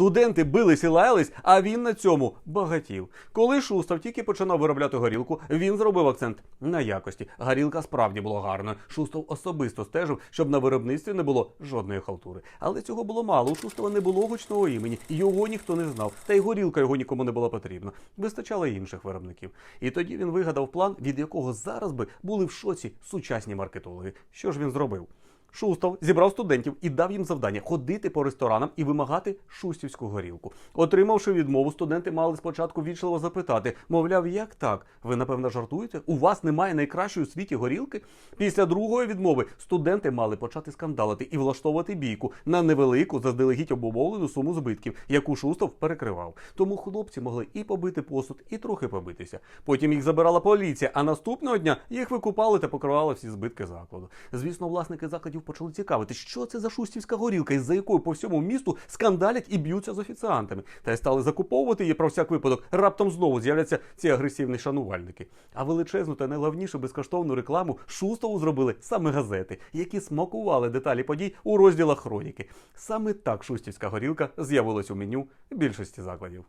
Студенти бились і лаялись, а він на цьому багатів. Коли Шустав тільки починав виробляти горілку, він зробив акцент на якості. Горілка справді була гарною. Шустав особисто стежив, щоб на виробництві не було жодної халтури. Але цього було мало. У Шустава не було гучного імені, його ніхто не знав. Та й горілка його нікому не була потрібна. Вистачало інших виробників. І тоді він вигадав план, від якого зараз би були в шоці сучасні маркетологи. Що ж він зробив? Шустов зібрав студентів і дав їм завдання ходити по ресторанам і вимагати шустівську горілку. Отримавши відмову, студенти мали спочатку вічливо запитати: мовляв, як так? Ви напевно жартуєте? У вас немає найкращої у світі горілки? Після другої відмови студенти мали почати скандалити і влаштовувати бійку на невелику, заздалегідь обумовлену суму збитків, яку Шустов перекривав. Тому хлопці могли і побити посуд, і трохи побитися. Потім їх забирала поліція, а наступного дня їх викупали та покривали всі збитки закладу. Звісно, власники закладів почали цікавити, що це за шустівська горілка, із за якою по всьому місту скандалять і б'ються з офіціантами. Та й стали закуповувати її про всяк випадок. Раптом знову з'являться ці агресивні шанувальники. А величезну та найголовніше безкоштовну рекламу Шустову зробили саме газети, які смакували деталі подій у розділах хроніки. Саме так шустівська горілка з'явилась у меню більшості закладів.